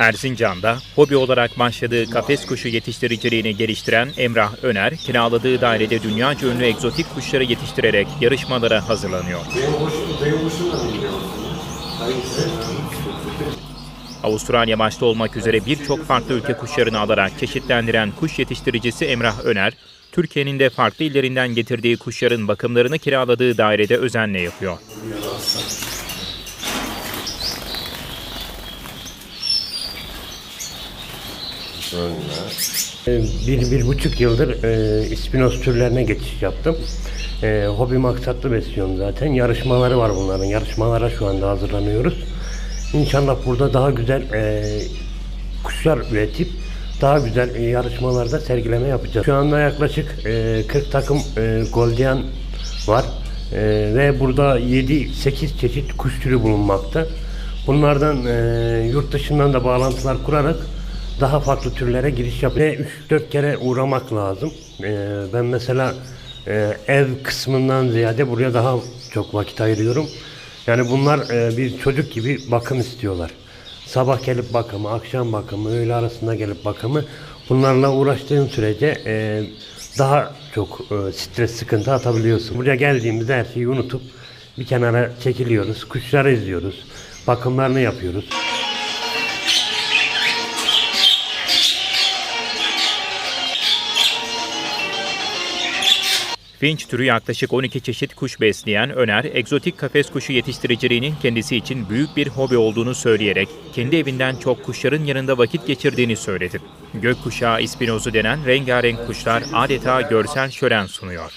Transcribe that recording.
Erzincan'da hobi olarak başladığı kafes kuşu yetiştiriciliğini geliştiren Emrah Öner, kiraladığı dairede dünyaca ünlü egzotik kuşları yetiştirerek yarışmalara hazırlanıyor. Avustralya başta olmak üzere birçok farklı ülke kuşlarını alarak çeşitlendiren kuş yetiştiricisi Emrah Öner, Türkiye'nin de farklı illerinden getirdiği kuşların bakımlarını kiraladığı dairede özenle yapıyor. Bir, bir buçuk yıldır e, ispinoz türlerine geçiş yaptım. E, hobi maksatlı besliyorum zaten. Yarışmaları var bunların. Yarışmalara şu anda hazırlanıyoruz. İnşallah burada daha güzel e, kuşlar üretip daha güzel e, yarışmalarda sergileme yapacağız. Şu anda yaklaşık e, 40 takım e, goldian var. E, ve burada 7-8 çeşit kuş türü bulunmakta. Bunlardan e, yurt dışından da bağlantılar kurarak daha farklı türlere giriş yap. Ve 3-4 kere uğramak lazım. Ee, ben mesela e, ev kısmından ziyade buraya daha çok vakit ayırıyorum. Yani bunlar e, bir çocuk gibi bakım istiyorlar. Sabah gelip bakımı, akşam bakımı, öğle arasında gelip bakımı. Bunlarla uğraştığın sürece e, daha çok stres, sıkıntı atabiliyorsun. Buraya geldiğimizde her şeyi unutup bir kenara çekiliyoruz. Kuşları izliyoruz. Bakımlarını yapıyoruz. Finch türü yaklaşık 12 çeşit kuş besleyen Öner, egzotik kafes kuşu yetiştiriciliğinin kendisi için büyük bir hobi olduğunu söyleyerek kendi evinden çok kuşların yanında vakit geçirdiğini söyledi. Gökkuşağı ispinozu denen rengarenk kuşlar adeta görsel şölen sunuyor.